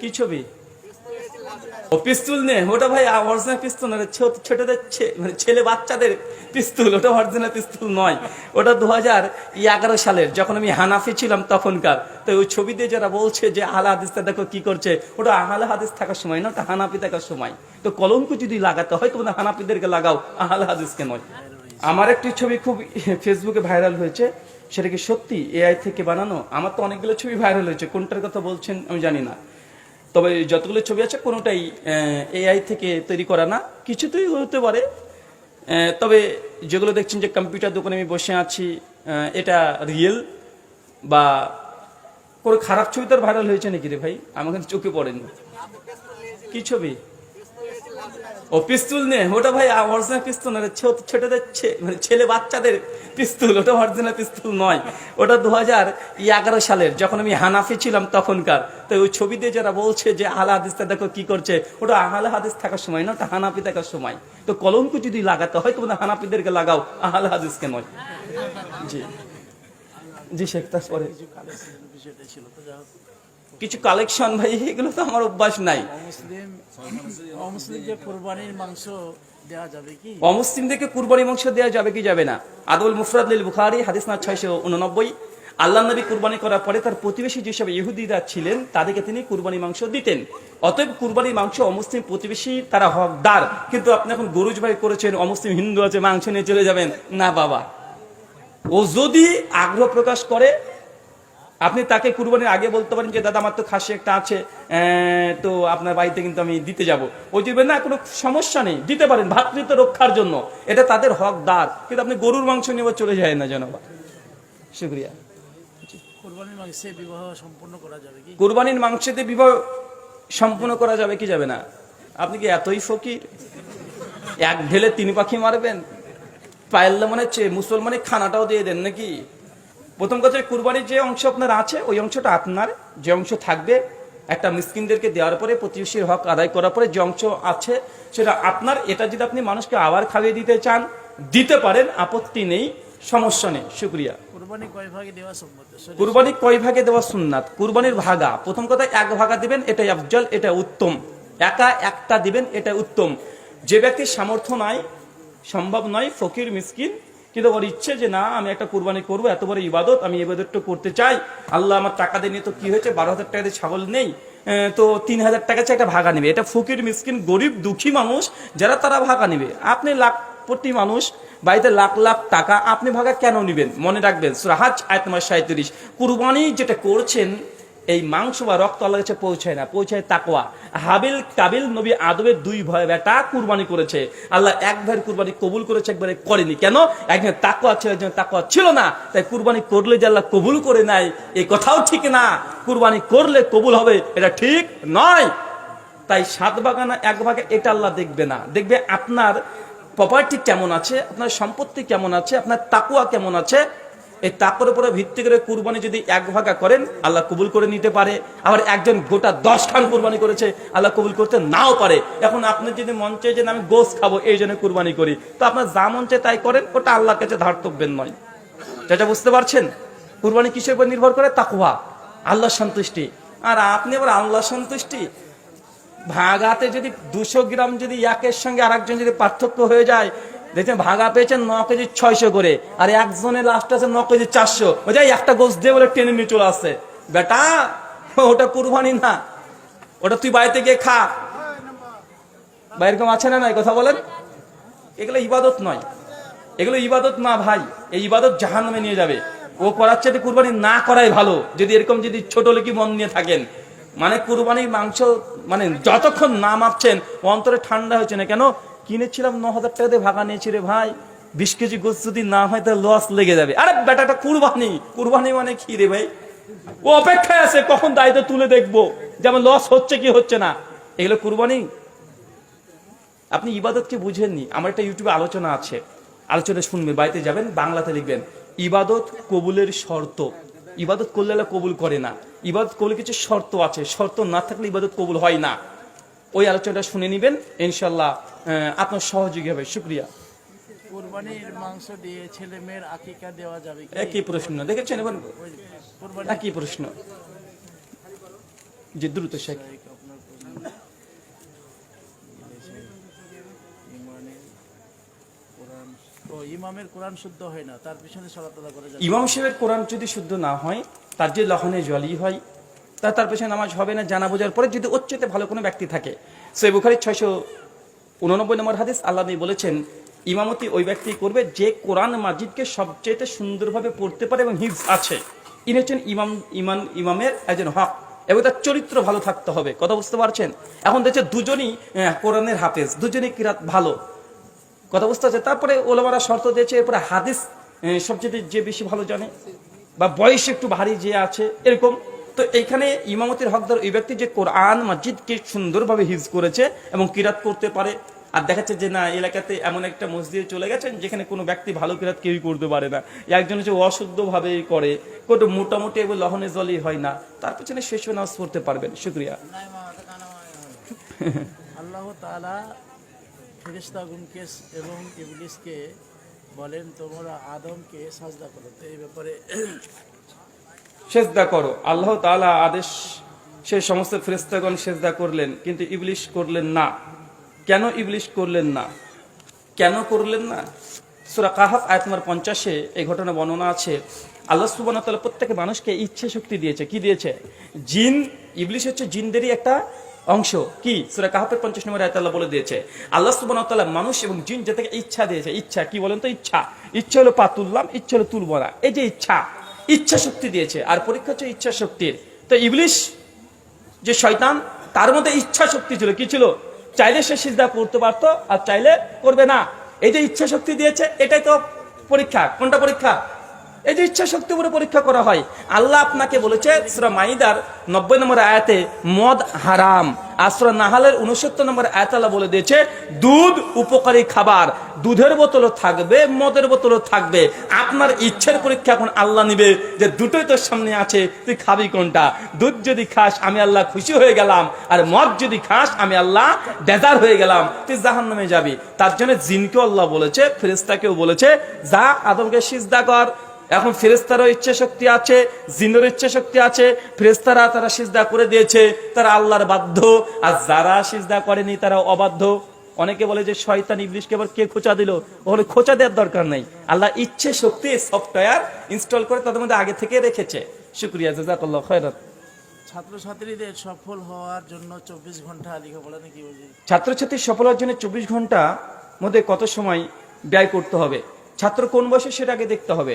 কি ছবি? ও পিস্তুল নে, ওটা ভাই অরিজিনাল পিস্তুল না ছোটদের মানে ছেলে বাচ্চাদের পিস্তুল, ওটা অরিজিনাল পিস্তুল নয়। ওটা দু হাজার এগারো সালের, যখন আমি হানাফি ছিলাম তখনকার। তো ওই যারা বলছে যে আহলে হাদিসটা দেখো কি করছে, ওটা আহলে হাদিস থাকার সময় না, ওটা হানাফি থাকার সময়। তো কলঙ্ক যদি লাগাতে হয়, তোমরা হানাফিদেরকে লাগাও, আহলে হাদিসকে নয়। আমার একটি ছবি খুব ফেসবুকে ভাইরাল হয়েছে, সেটা কি সত্যি? এআই থেকে বানানো? আমার তো অনেকগুলো ছবি ভাইরাল হয়েছে, কোনটার কথা বলছেন আমি জানি না। তবে যতগুলো ছবি আছে, কোনোটাই এআই থেকে তৈরি করা না। কিছুতেই হতে পারে। তবে যেগুলো দেখছেন যে কম্পিউটার দোকানে আমি বসে আছি এটা রিয়েল বা কোনো খারাপ ছবি তো ভাইরাল হয়েছে নাকি রে ভাই? আমাকে চোখে পড়েনি। কি ছবি? ও পিস্তুল নে, ওটা ভাই অরিজিনাল পিস্তুল না ছোটদের মানে ছেলে বাচ্চাদের পিস্তুল ওটা অরিজিনাল পিস্তুল নয়। ওটা দু এগারো সালের, যখন আমি হানাফি ছিলাম তখনকার। তো ওই ছবিতে যারা বলছে যে আহলে হাদিসটা দেখো কি করছে, ওটা আহলে হাদিস থাকার সময় না, ওটা হানাফি থাকার সময়। তো কলঙ্ক যদি লাগাতে হয় তোমরা হানাফিদেরকে লাগাও, আহলে হাদিসকে নয়। জি। জি শেখ, তারপরে। ছিল তো কিছু কালেকশন ভাই এগুলো তো আমার অভ্যাস নাই। মুসলিম অমুসলিমদের কোরবানির মাংস দেওয়া যাবে কি? অমুসলিমদেরকে কুরবানি মাংস দেওয়া যাবে কি যাবে না? আদুল মুফরাদ লিল বুখারি হাদিস না ছয়শো উননব্বই। আল্লাহ নবী কুরবানি করার পরে তার প্রতিবেশী যেসব ইহুদিরা ছিলেন তাদেরকে তিনি কুরবানি মাংস দিতেন। অতএব কুরবানি মাংস অমুসলিম প্রতিবেশী তারা হকদার। কিন্তু আপনি এখন গরুজ ভাই করেছেন অমুসলিম হিন্দু আছে মাংস নিয়ে চলে যাবেন। না বাবা। ও যদি আগ্রহ প্রকাশ করে আপনি তাকে কুরবানির আগে বলতে পারেন যে দাদা আমার তো খাসি একটা আছে তো আপনার বাড়িতে কিন্তু আমি দিতে যাব। ওই দিবেন না কোনো সমস্যা নেই দিতে পারেন ভাতৃত্ব রক্ষার জন্য। এটা তাদের হকদার কিন্তু আপনি গরুর মাংস নিয়ে চলে যায় না জনবা। শুক্রিয়া। কোরবানির মাংসে বিবাহ সম্পন্ন করা যাবে কি? কুরবানির মাংসতে বিবাহ সম্পূর্ণ করা যাবে কি যাবে না? আপনি কি এতই ফকির? এক ঢেলে তিন পাখি মারবেন? পায়েল্লা মনে হচ্ছে মুসলমানের খানাটাও দিয়ে দেন নাকি? প্রথম কথা কুরবানির যে অংশ আপনার আছে ওই অংশটা আপনার যে অংশ থাকবে একটা মিসকিনদেরকে দেওয়ার পরে প্রতিবেশীর হক আদায় করার পরে যে অংশ আছে সেটা আপনার এটা যদি আপনি মানুষকে আবার খাইয়ে দিতে চান দিতে পারেন আপত্তি নেই সমস্যা নেই শুক্রিয়া। কোরবানি কয় ভাগে দেওয়া সম্মত কুরবানি কয় ভাগে দেওয়া সুন্নাত? কুরবানির ভাগা প্রথম কথা এক ভাগা দিবেন এটাই আফজল এটা উত্তম। একা একটা দিবেন এটা উত্তম। যে ব্যক্তির সামর্থ্য নাই সম্ভব নয় ফকির মিসকিন কিন্তু ওর ইচ্ছে যে, না, আমি একটা কুরবানি করব, এত বড় ইবাদত, আমি ইবাদতটা করতে চাই। আল্লাহ আমার টাকা দিয়ে তো কি হয়েছে? বারো হাজার টাকা দিয়ে ছাগল নেই। তো তিন হাজার টাকা চেয়ে একটা ভাগা নেবে। এটা ফকির, মিসকিন, গরিব, দুঃখী মানুষ, যারা তারা ভাগা নেবে। আপনি লাখ প্রতি মানুষ, বাড়িতে লাখ লাখ টাকা, আপনি ভাগা কেন নিবেন? মনে রাখবেন সুরাহাজ আয়াত নম্বর সাঁত্রিশ কুরবানি যেটা করছেন এই মাংস বা রক্ত আল্লাহ কাছে পৌঁছায় না, পৌঁছায় তাকোয়া হাবিল কাবিল নবী আদবের দুই ভয় বেটা কুরবানি করেছে। আল্লাহ এক ভাইয়ের কুরবানি কবুল করেছে, একবারে করেনি। কেন? একজন তাকোয়া ছিল একজন তাকোয়া ছিল না। তাই কুরবানি করলে যে আল্লাহ কবুল করে নাই এই কথাও ঠিক না। কুরবানি করলে কবুল হবে, এটা ঠিক নয়। তাই সাত বাগানা, এক ভাগে এটা আল্লাহ দেখবে না। দেখবে আপনার প্রপার্টি কেমন আছে, আপনার সম্পত্তি কেমন আছে, আপনার তাকুয়া কেমন আছে এই তাকুর উপরে ভিত্তি করে কুরবানি যদি এক ভাগা করেন, আল্লাহ কবুল করে নিতে পারে। আবার একজন গোটা দশ খান কুরবানি করেছে, আল্লাহ কবুল করতে নাও পারে। এখন আপনি যদি মন চাই যে আমি গোস খাব, এই জন্য কুরবানি করি। তো আপনার যা মন চায় তাই করেন, ওটা আল্লাহর কাছে ধার্তব্যের নয়। যেটা বুঝতে পারছেন? কুরবানি কিসের উপর নির্ভর করে? তাকুয়া আল্লাহ সন্তুষ্টি। আর আপনি আবার আল্লাহ সন্তুষ্টি? ভাগাতে যদি দুশো গ্রাম যদি একের সঙ্গে আরেকজন যদি পার্থক্য হয়ে যায় দেখছেন, ভাগা পেয়েছেন ন কেজি ছয়শো করে। আর একজনের লাস্ট আছে ন কেজি চারশো। ওই যাই একটা গোস দিয়ে বলে টেনে নিয়ে চলে আসছে। বেটা, ওটা কুরবানি না। ওটা তুই বাড়িতে গিয়ে খা। বা এরকম আছে না নাই? কথা বলেন। এগুলো ইবাদত নয়। এগুলো ইবাদত না ভাই। এই ইবাদত জাহান নামে নিয়ে যাবে। ও করার চাইতে কুরবানি না করাই ভালো। যদি এরকম যদি ছোট লোকি মন নিয়ে থাকেন। মানে কুরবানির মাংস মানে যতক্ষণ না মাপছেন, অন্তরে ঠান্ডা হয়েছে না কেন? কিনেছিলাম ন হাজার টাকা দিয়ে ভাগা নিয়েছি রে ভাই। বিশ কেজি গোস যদি না হয় তাহলে লস লেগে যাবে। আরে বেটাটা কুরবানি। কুরবানি মানে কি রে ভাই? ও অপেক্ষায় আছে, কখন দায়িত্ব তুলে দেখব? যেমন লস হচ্ছে কি হচ্ছে না? এগুলো কুরবানি? আপনি ইবাদতকে বুঝেননি। আমার একটা ইউটিউবে আলোচনা আছে। আলোচনা শুনবেন, বাড়িতে যাবেন, বাংলাতে লিখবেন, ইবাদত কবুলের শর্ত। ইবাদত করলে কবুল করে না। ইবাদত করলে কিছু শর্ত আছে। শর্ত না থাকলে ইবাদত কবুল হয় না। ওই আলোচনাটা শুনে নিবেন। ইনশাল্লাহ আপনার সহযোগী হবে। শুক্রিয়া। কোরবানির মাংস দিয়ে ছেলে মেয়ের আকিকা দেওয়া যাবে একই প্রশ্ন। দেখেছেন একই প্রশ্ন। যে দ্রুত শেখ ইমামের কোরআন শুদ্ধ হয় না তার পিছনে করে ইমাম সাহেবের কোরআন যদি শুদ্ধ না হয় তার যে লহনে জলই হয় তা তার পেছনে নামাজ হবে না, জানা বোঝার পরে যদি চেয়ে ভালো কোনো ব্যক্তি থাকে। সে বুখারি ছয়শো উননব্বই নম্বর হাদিস, আল্লাহ বলেছেন, ইমামতি ওই ব্যক্তি করবে যে কোরআন মাজিদকে সবচেয়ে সুন্দরভাবে পড়তে পারে এবং হিফজ আছে। ইনি হচ্ছেন ইমাম, ইমান, ইমামের একজন হক, এবং তার চরিত্র ভালো থাকতে হবে। কথা বুঝতে পারছেন? এখন দেখছে দুজনই কোরআনের হাফেজ, দুজনই কিরাত ভালো। কথা বুঝতে পারছে তারপরে ওলামারা শর্ত দিয়েছে, এরপরে হাদিস সবচেয়ে যে বেশি ভালো জানে, বা বয়স একটু ভারী যে আছে, এরকম। তো এইখানে ইমামতির হকদার ওই ব্যক্তি যে কোরআন মসজিদকে সুন্দরভাবে হিজ করেছে এবং কিরাত করতে পারে, আর দেখাচ্ছে যে না, এলাকাতে এমন একটা মসজিদে চলে গেছেন যেখানে কোনো ব্যক্তি ভালো কিরাত কেউই করতে পারে না। একজন হচ্ছে অশুদ্ধভাবে করে কোনো মোটামুটি এবার লহনে জলই হয় না, তার পেছনে শেষ নামাজ পড়তে পারবেন, শুক্রিয়া। আল্লাহ এবং বলেন, তোমরা আদমকে সাজদা করো। এই ব্যাপারে সেজদা করো। আল্লাহ তাআলা আদেশ, সে সমস্ত ফেরেস্তাগণ সেজদা করলেন, কিন্তু ইবলিশ করলেন না। কেন ইবলিশ করলেন না? কেন করলেন না? সুরা কাহাফ আয়াত নম্বর পঞ্চাশে এই ঘটনা বর্ণনা আছে। আল্লাহ তাআলা প্রত্যেক মানুষকে ইচ্ছে শক্তি দিয়েছে। কি দিয়েছে? জিন, ইবলিশ হচ্ছে জিনদেরই একটা অংশ। কি? সুরা কাহাফের পঞ্চাশ নম্বর আয়াত আল্লাহ বলে দিয়েছে, আল্লাহ তাআলা মানুষ এবং জিন যে থেকে ইচ্ছা দিয়েছে। ইচ্ছা, কি বলেন তো? ইচ্ছা। ইচ্ছা হলো পা তুললাম ইচ্ছা হলো তুলব না এই যে ইচ্ছা ইচ্ছা শক্তি দিয়েছে, আর পরীক্ষা হচ্ছে ইচ্ছা শক্তির তো ইবলিশ, যে শয়তান, তার মধ্যে ইচ্ছা শক্তি ছিল, কি ছিল? চাইলে সে সিজদা করতে পারতো, আর চাইলে করবে না। এই যে ইচ্ছা শক্তি দিয়েছে, এটাই তো পরীক্ষা। কোনটা পরীক্ষা? এই যে ইচ্ছা শক্তি উপরে পরীক্ষা করা হয়। আল্লাহ আপনাকে বলেছে মাইদার নব্বই নম্বর আয়াতে, মদ হারাম। সুরা নাহালের উনসত্তর নম্বর আয়াত আল্লাহ বলে দিয়েছে, দুধ উপকারী খাবার, দুধের বোতলও থাকবে, মদের বোতলও থাকবে। আপনার ইচ্ছের পরীক্ষা এখন আল্লাহ নিবে যে দুটোই তোর সামনে আছে, তুই খাবি কোনটা? দুধ যদি খাস, আমি আল্লাহ খুশি হয়ে গেলাম। আর মদ যদি খাস, আমি আল্লাহ বেজার হয়ে গেলাম। তুই জাহান নামে যাবি। তার জন্য জিনকেও আল্লাহ বলেছে ফেরেস্তাকেও বলেছে, যা আদমকে সিজদা কর। এখন ফেরেস্তারও ইচ্ছা শক্তি আছে জিনের ইচ্ছা শক্তি আছে। ফেরেস্তারা তারা সিজদা করে দিয়েছে তারা আল্লাহর বাধ্য। আর যারা সিজদা করেনি তারা অবাধ্য। অনেকে বলে যে শয়তান ইবলিশকে আবার কে খোঁচা দিল? ওখানে খোঁচা দেওয়ার দরকার নেই। আল্লাহ ইচ্ছে শক্তি সফটওয়্যার ইনস্টল করে তাদের মধ্যে আগে থেকে রেখেছে। শুক্রিয়া জাজাকাল্লাহ খয়রাত ছাত্রছাত্রীদের সফল হওয়ার জন্য চব্বিশ ঘণ্টা লেখাপড়া নাকি বুঝি ছাত্রছাত্রীর সফল হওয়ার জন্য চব্বিশ ঘণ্টা মধ্যে কত সময় ব্যয় করতে হবে? ছাত্র কোন বয়সে সেটা আগে দেখতে হবে?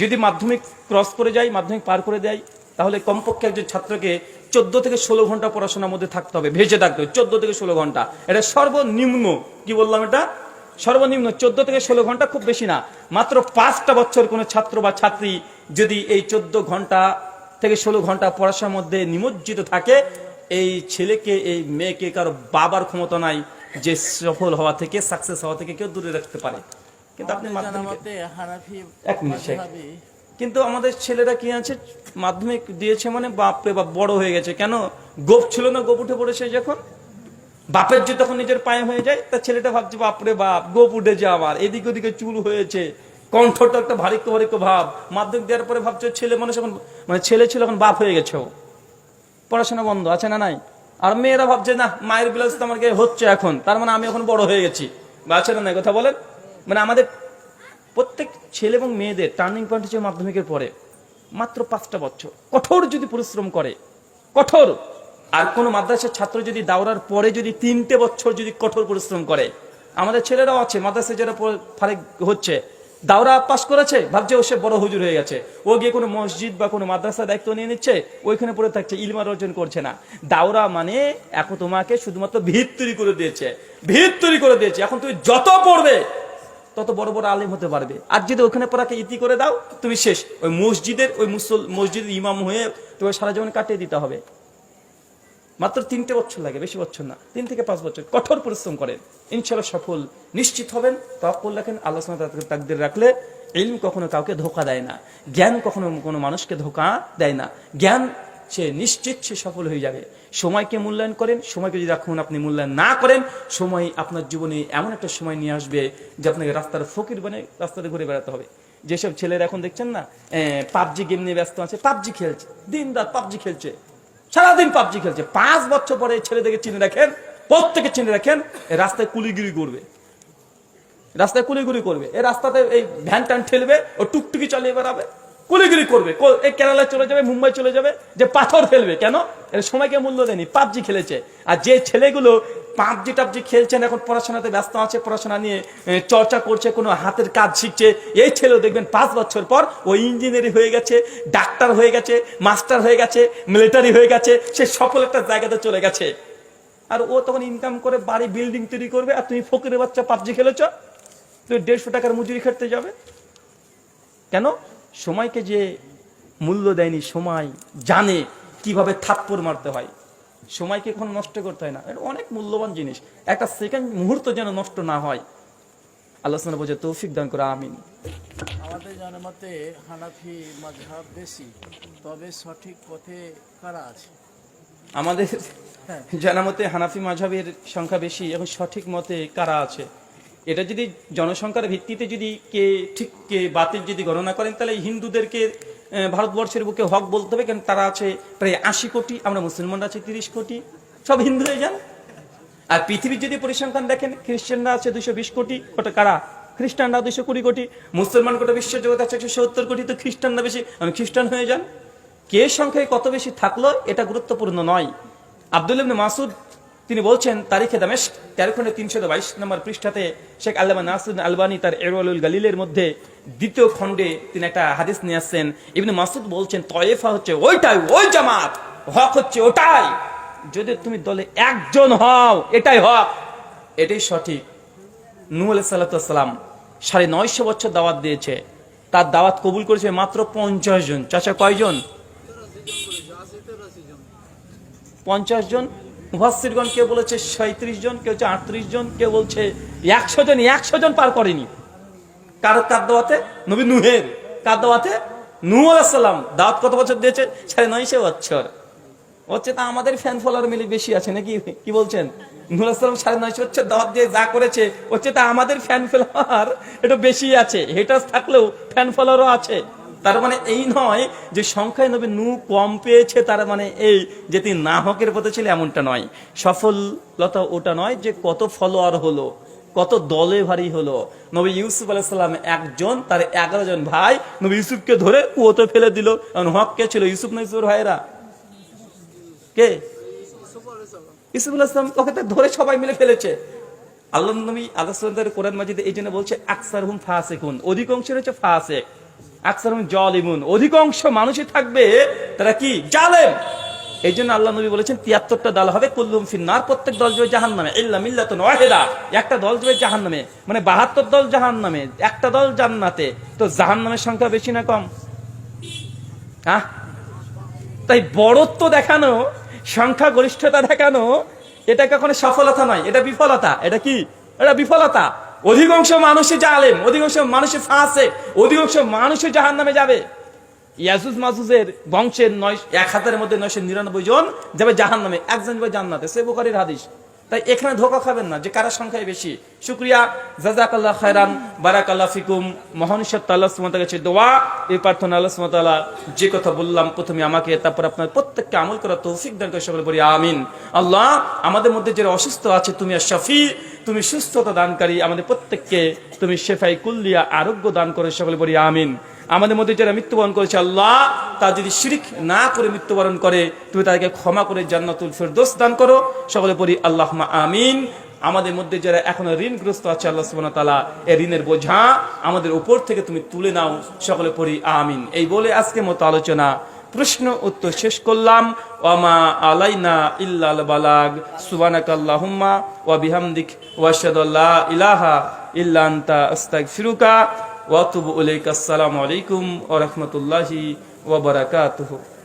যদি মাধ্যমিক ক্রস করে যায় মাধ্যমিক পার করে দেয়, তাহলে কমপক্ষে একজন ছাত্রকে চোদ্দ থেকে ষোলো ঘণ্টা পড়াশোনার মধ্যে থাকতে হবে, ভেজে থাকতে হবে, চোদ্দ থেকে ষোলো ঘণ্টা। এটা সর্বনিম্ন, কি বললাম এটা? সর্বনিম্ন চোদ্দ থেকে ষোলো ঘণ্টা খুব বেশি না, মাত্র পাঁচটা বছর কোনো ছাত্র বা ছাত্রী যদি এই চোদ্দ ঘণ্টা থেকে ষোলো ঘণ্টা পড়াশোনার মধ্যে নিমজ্জিত থাকে, এই ছেলেকে, এই মেয়েকে কারও বাবার ক্ষমতা নাই যে সফল হওয়া থেকে সাকসেস হওয়া থেকে কেউ দূরে রাখতে পারে। কিন্তু আপনি এক মিনিট, কিন্তু আমাদের ছেলেরা কি আছে? মাধ্যমিক দিয়েছে মানে বাপরে বাপ বড় হয়ে গেছে। কেন? গোপ ছিল না গোপ উঠে পড়েছে যখন? বাপের যে তখন নিজের পায়ে হয়ে যায় তা ছেলেটা ভাবছে বাপরে বাপ গোপ উঠেছে আমার এদিকে ওদিকে চুল হয়েছে। কণ্ঠটা একটা ভারিক্য ভারিক্য ভাব। মাধ্যমিক দেওয়ার পরে ভাবছে ছেলে মানুষ এখন মানে ছেলে ছিল এখন বাপ হয়ে গেছে ও। পড়াশোনা বন্ধ আছে না নাই? আর মেয়েরা ভাবছে না মায়ের বিলাস তো আমার গায়ে হচ্ছে এখন। তার মানে আমি এখন বড় হয়ে গেছি। বা আছে না নাই? কথা বলেন। মানে আমাদের প্রত্যেক ছেলে এবং মেয়েদের টার্নিং পয়েন্ট হচ্ছে মাধ্যমিকের পরে, মাত্র পাঁচটা বছর। কঠোর যদি পরিশ্রম করে, কঠোর। আর কোনো মাদ্রাসার ছাত্র যদি দাওরার পরে যদি তিনটে বছর যদি কঠোর পরিশ্রম করে, আমাদের ছেলেরাও আছে, মাদ্রাসা যারা ফারেক হচ্ছে, দাওরা পাস করেছে, ভাবছে ও সে বড় হুজুর হয়ে গেছে। ও গিয়ে কোনো মসজিদ বা কোনো মাদ্রাসা দায়িত্ব নিয়ে নিচ্ছে, ওইখানে পড়ে থাকছে ইলমার অর্জন করছে না। দাওরা মানে এখন তোমাকে শুধুমাত্র ভিত তৈরি করে দিয়েছে, ভিত তৈরি করে দিয়েছে। এখন তুমি যত পড়বে তত বড় বড় আলিম হতে পারবে। আর যদি ওখানে পড়াকে ইতি করে দাও, তুমি শেষ। ওই মসজিদের, ওই মুসল, মসজিদের ইমাম হয়ে তোমার সারা জীবন কাটিয়ে দিতে হবে। মাত্র তিনটে বছর লাগে, বেশি বছর না। তিন থেকে পাঁচ বছর কঠোর পরিশ্রম করেন। ইনশাল্লাহ সফল, নিশ্চিত হবেন। তাকুল রাখেন, আল্লাহ তাকদের রাখলে ইলম কখনো কাউকে ধোকা দেয় না। জ্ঞান কখনো কোনো মানুষকে ধোকা দেয় না। জ্ঞান সে নিশ্চিত সে সফল হয়ে যাবে। সময়কে মূল্যায়ন করেন, সময়কে যদি এখন আপনি মূল্যায়ন না করেন, সময় আপনার জীবনে এমন একটা সময় নিয়ে আসবে যে আপনাকে রাস্তার ফকির বনে রাস্তাতে ঘুরে বেড়াতে হবে। যেসব ছেলেরা এখন দেখছেন না পাবজি গেম নিয়ে ব্যস্ত আছে, পাবজি খেলছে, দিন রাত পাবজি খেলছে, সারাদিন পাবজি খেলছে। পাঁচ বছর পরে ছেলেদেরকে চিনে রাখেন প্রত্যেকে চিনে রাখেন রাস্তায় কুলিগিরি করবে। রাস্তায় কুলিগুলি করবে। এই রাস্তাতে এই ভ্যান ট্যান ঠেলবে, ও টুকটুকি চালিয়ে বেড়াবে। কুলিগুলি করবে। এই কেরালায় চলে যাবে, মুম্বাই চলে যাবে, যে পাথর ফেলবে। কেন? এর সময়কে মূল্য দেয়নি, পাবজি খেলেছে। আর যে ছেলেগুলো পাবজি টাবজি খেলছেন, এখন পড়াশোনাতে ব্যস্ত আছে, পড়াশোনা নিয়ে চর্চা করছে, কোনো হাতের কাজ শিখছে, এই ছেলেও দেখবেন পাঁচ বছর পর ও ইঞ্জিনিয়ারিং হয়ে গেছে, ডাক্তার হয়ে গেছে, মাস্টার হয়ে গেছে, মিলিটারি হয়ে গেছে, সে সফল একটা জায়গাতে চলে গেছে। আর ও তখন ইনকাম করে বাড়ি বিল্ডিং তৈরি করবে, আর তুমি ফকিরের বাচ্চা পাবজি খেলেছ তুই দেড়শো টাকার মজুরি খাটতে যাবে। কেন? সময়কে যে মূল্য দেয়নি সময় জানে কীভাবে থাপ্পড় মারতে হয়। সময়কে কখনো নষ্ট করতে হয় না। এটা অনেক মূল্যবান জিনিস। একটা সেকেন্ড মুহূর্ত যেন নষ্ট না হয়। আল্লাহ বলছে তৌফিক দান করে আমিন। আমাদের জনমতে হানাফি মাঝহাব বেশি তবে সঠিক পথে কারা আছে? আমাদের হ্যাঁ। জানা মতে হানাফি মাঝাবের সংখ্যা বেশি এবং সঠিক মতে কারা আছে? এটা যদি জনসংখ্যার ভিত্তিতে যদি কে ঠিক কে বাতিল যদি গণনা করেন, তাহলে হিন্দুদেরকে ভারতবর্ষের বুকে হক বলতে হবে, কারণ তারা আছে প্রায় আশি কোটি, আমরা মুসলমানরা আছে তিরিশ কোটি। সব হিন্দু হয়ে যান। আর পৃথিবীর যদি পরিসংখ্যান দেখেন, খ্রিস্টানরা আছে দুশো বিশ কোটি কত কারা? খ্রিস্টানরা দুশো কুড়ি কোটি, মুসলমান কোটা বিশ্ব জগৎ আছে একশো সত্তর কোটি, তো খ্রিস্টানরা বেশি, আমি খ্রিস্টান হয়ে যান। কে সংখ্যায় কত বেশি থাকল, এটা গুরুত্বপূর্ণ নয়। আব্দুল মাসুদ তিনি বলছেন, তারিখে দামেশ তেরো খন্ডে তিনশো বাইশ নম্বর পৃষ্ঠাতে শেখ আল্লামা নাসুদ আলবানী তার এরওয়ালুল গালিলের মধ্যে দ্বিতীয় খণ্ডে তিনি একটা হাদিস নিয়ে আসছেন। ইবনে মাসুদ বলছেন, তয়েফা হচ্ছে ওইটাই, ওই জামাত, হক হচ্ছে ওটাই। যদি তুমি দলে একজন হও, এটাই হক। এটাই সঠিক। নূ আলাইসাল্লাম সাড়ে নয়শো বছর দাওয়াত দিয়েছে। তার দাওয়াত কবুল করেছে মাত্র পঞ্চাশ জন। চাচা কয়জন? পঞ্চাশ জন? মুহাসিরগণ কেউ বলেছে সাঁত্রিশ জন, কেউ হচ্ছে আটত্রিশ জন, কেউ বলছে একশো জন একশো জন পার করেনি। কার কার দাওয়াতে? নবী নুহের। কার দাওয়াতে? নূহ আলাইসাল্লাম দাওয়াত কত বছর দিয়েছে? সাড়ে নয়শো বছর। হচ্ছে তা আমাদের ফ্যান ফলোয়ার মিলে বেশি আছে নাকি? কি বলছেন? নুহুল আসসালাম সাড়ে নয়শো বছর দাওয়াত দিয়ে যা করেছে হচ্ছে তা আমাদের ফ্যান ফলোয়ার একটু বেশি আছে। হেটার্স থাকলেও ফ্যান ফলোয়ারও আছে। তার মানে এই নয় যে সংখ্যায় নবী নু কম পেয়েছে, তার মানে এই যে তিনি না হকের পথে ছিল এমনটা নয়। সফলতা ওটা নয় যে কত ফলোয়ার হলো, কত দলে ভারী হলো। নবী ইউসুফ আলাইসাল্লাম একজন, তার এগারো জন ভাই নবী ইউসুফকে ধরে কুয়োতে ফেলে দিল। কারণ হক কে ছিল? ইউসুফ না ইউসুফের ভাইরা কে? ইসলাম ওকে ধরে সবাই মিলে ফেলেছে। আল্লাহ নবী আল্লাহ কোরআন মাজিদে এই জন্য বলছে আকসার হুম ফাসেকুন। অধিকাংশের হচ্ছে ফাসেক। অধিকাংশ মানুষই থাকবে, তারা কি? জালেম। এই জন্য আল্লাহ নবী বলেছেন, তিয়াত্তরটা দল হবে, কুল্লুম ফিন্নার, প্রত্যেক দল যাবে জাহান নামে একটা দল যাবে জাহান নামে মানে বাহাত্তর দল জাহান নামে একটা দল জান্নাতে। তো জাহান নামের সংখ্যা বেশি না কম? হ্যাঁ তাই বড়ত্ব দেখানো সংখ্যা গরিষ্ঠতা দেখানো, এটা কখনো সফলতা নয়, এটা বিফলতা। এটা কি? এটা বিফলতা। অধিকাংশ মানুষই জালেম, অধিকাংশ মানুষই ফাঁসে, অধিকাংশ মানুষই জাহান নামে যাবে। ইয়াসুস মাসুসের বংশের নয় এক হাজারের মধ্যে নয়শো নিরানব্বই জন যাবে জাহান নামে একজন যাবে জান্নাতে। সে বুখারির হাদিস। তাই এখানে ধোকা খাবেন না যে কারা সংখ্যায় বেশি। শুক্রিয়া জাজাকাল্লাহ খায়রান, বারাকাল্লাহ ফিকুম। মহান সত্য আল্লাহ সুমতার কাছে দোয়া। এই প্রার্থনা আল্লাহ যে কথা বললাম প্রথমে আমাকে, তারপর আপনার প্রত্যেককে আমল করা তৌফিক দান করে সকলে বলি, আমিন। আল্লাহ, আমাদের মধ্যে যারা অসুস্থ আছে, তুমি আর শফি, তুমি সুস্থতা দানকারী, আমাদের প্রত্যেককে তুমি শেফাই কুল্লিয়া আরোগ্য দান করে সকলে বলি, আমিন। আমাদের মধ্যে যারা মৃত্যুবরণ করেছে আল্লাহ তা যদি শিরিক না করে মৃত্যুবরণ করে, তুমি তাদেরকে ক্ষমা করে জান্নাতুল ফেরদোস দান করো। সকলে পড়ি আল্লাহ আমিন। আমাদের মধ্যে যারা এখনও ঋণগ্রস্ত আছে, আল্লাহ সুবহানাহু ওয়া তাআলা এই ঋণের বোঝা আমাদের উপর থেকে তুমি তুলে নাও। সকলে পড়ি, আমিন। এই বলে আজকে মতো আলোচনা। প্রশ্ন, উত্তর শেষ করলাম। ওয়ামা আলাইনা ইল্লাল বালাগ। সুবহানাকা আল্লাহুম্মা ওয়া বিহামদিক, ওয়া আশহাদু আল্লা ইলাহা ইল্লা আনতা আস্তাগফিরুকা। ওয়া আতুবু ইলাইকা আসসালামু আলাইকুম ওয়া রাহমাতুল্লাহি ওয়া বারাকাতুহু।